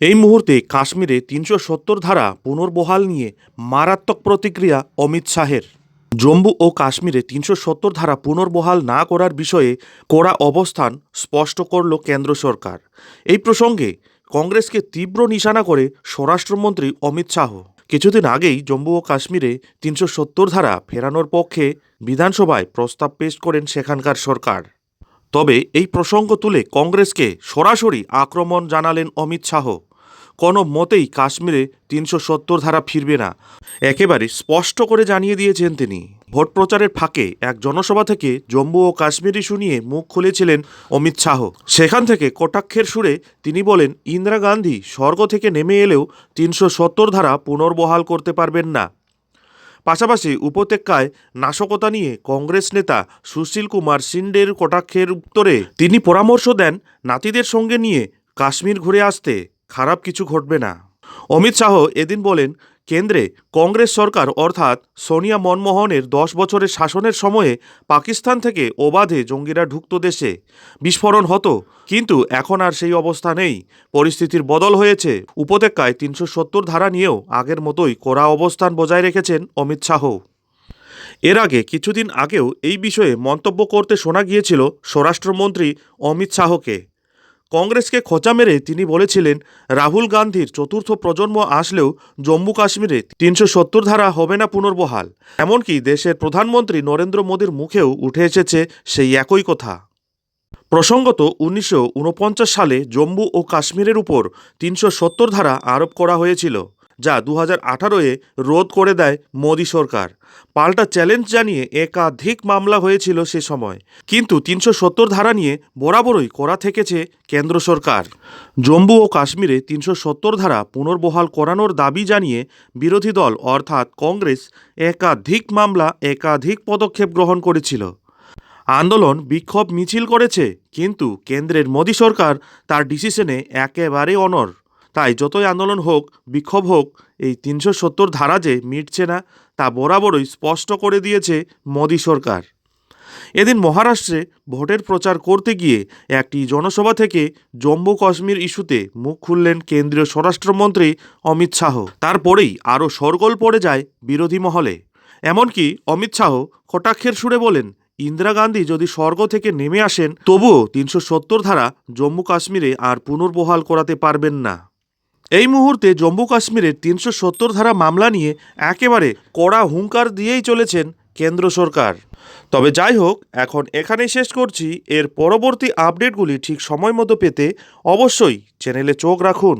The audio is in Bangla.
এই মুহূর্তে কাশ্মীরে তিনশো সত্তর ধারা পুনর্বহাল নিয়ে মারাত্মক প্রতিক্রিয়া অমিত শাহের। জম্মু ও কাশ্মীরে তিনশো সত্তর ধারা পুনর্বহাল না করার বিষয়ে কড়া অবস্থান স্পষ্ট করল কেন্দ্র সরকার। এই প্রসঙ্গে কংগ্রেসকে তীব্র নিশানা করে স্বরাষ্ট্রমন্ত্রী অমিত শাহ। কিছুদিন আগেই জম্মু ও কাশ্মীরে তিনশো সত্তর ধারা ফেরানোর পক্ষে বিধানসভায় প্রস্তাব পেশ করেন সেখানকার সরকার। তবে এই প্রসঙ্গ তুলে কংগ্রেসকে সরাসরি আক্রমণ জানালেন অমিত শাহ। কোনো মতেই কাশ্মীরে তিনশো সত্তর ধারা ফিরবে না। একেবারে স্পষ্ট করে জানিয়ে দিয়েছেন তিনি। ভোট প্রচারের ফাঁকে এক জনসভা থেকে জম্মু ও কাশ্মীর ইস্যু নিয়ে মুখ খুলেছিলেন অমিত শাহ। সেখান থেকে কটাক্ষের সুরে তিনি বলেন, ইন্দিরা গান্ধী স্বর্গ থেকে নেমে এলেও তিনশো সত্তর ধারা পুনর্বহাল করতে পারবেন না। পাশাপাশি উপত্যকায় নাশকতা নিয়ে কংগ্রেস নেতা সুশীল কুমার সিন্ডের কটাক্ষের উত্তরে তিনি পরামর্শ দেন নাতিদের সঙ্গে নিয়ে কাশ্মীর ঘুরে আসতে। খারাপ কিছু ঘটবে না। অমিত শাহ এদিন বলেন কেন্দ্রে কংগ্রেস সরকার অর্থাৎ সোনিয়া মনমোহনের দশ বছরের শাসনের সময়ে পাকিস্তান থেকে অবাধে জঙ্গিরা ঢুকত দেশে। বিস্ফোরণ হতো, কিন্তু এখন আর সেই অবস্থা নেই। পরিস্থিতির বদল হয়েছে। উপত্যকায় তিনশো সত্তর ধারা নিয়েও আগের মতোই কড়া অবস্থান বজায় রেখেছেন অমিত শাহ। এর আগে কিছুদিন আগেও এই বিষয়ে মন্তব্য করতে শোনা গিয়েছিল স্বরাষ্ট্রমন্ত্রী অমিত শাহকে। কংগ্রেসকে খোঁচা মেরে তিনি বলেছিলেন, রাহুল গান্ধীর চতুর্থ প্রজন্ম আসলেও জম্মু কাশ্মীরে তিনশো সত্তর ধারা হবে না পুনর্বহাল। এমনকি দেশের প্রধানমন্ত্রী নরেন্দ্র মোদীর মুখেও উঠে এসেছে সেই একই কথা। প্রসঙ্গত, উনিশশো উনপঞ্চাশ সালে জম্মু ও কাশ্মীরের উপর তিনশো সত্তর ধারা আরোপ করা হয়েছিল। যা দু হাজার আঠারোয় রোধ করে দেয় মোদী সরকার। পাল্টা চ্যালেঞ্জ জানিয়ে একাধিক মামলা হয়েছিল সে সময়। কিন্তু তিনশো সত্তর ধারা নিয়ে বরাবরই করা থেকেছে কেন্দ্র সরকার। জম্মু ও কাশ্মীরে তিনশো সত্তর ধারা পুনর্বহাল করানোর দাবি জানিয়ে বিরোধী দল অর্থাৎ কংগ্রেস একাধিক মামলা, একাধিক পদক্ষেপ গ্রহণ করেছিল। আন্দোলন বিক্ষোভ মিছিল করেছে, কিন্তু কেন্দ্রের মোদী সরকার তার ডিসিশনে একেবারে অনর তাই যতই আন্দোলন হোক, বিক্ষোভ হোক, এই তিনশো সত্তর ধারা যে মিটছে না, তা বরাবরই স্পষ্ট করে দিয়েছে মোদী সরকার। এদিন মহারাষ্ট্রে ভোটের প্রচার করতে গিয়ে একটি জনসভা থেকে জম্মু কাশ্মীর ইস্যুতে মুখ খুললেন কেন্দ্রীয় স্বরাষ্ট্রমন্ত্রী অমিত শাহ। তারপরেই আরও সরগোল পড়ে যায় বিরোধী মহলে। এমনকি অমিত শাহ কটাক্ষের সুরে বলেন, ইন্দিরা গান্ধী যদি স্বর্গ থেকে নেমে আসেন, তবুও তিনশো সত্তর ধারা জম্মু কাশ্মীরে আর পুনর্বহাল করাতে পারবেন না। এই মুহূর্তে জম্মু কাশ্মীরের তিনশো সত্তর ধারা মামলা নিয়ে একেবারে কড়া হুঙ্কার দিয়েই চলেছেন কেন্দ্র সরকার। তবে যাই হোক, এখন এখানেই শেষ করছি। এর পরবর্তী আপডেটগুলি ঠিক সময় মতো পেতে অবশ্যই চ্যানেলে চোখ রাখুন।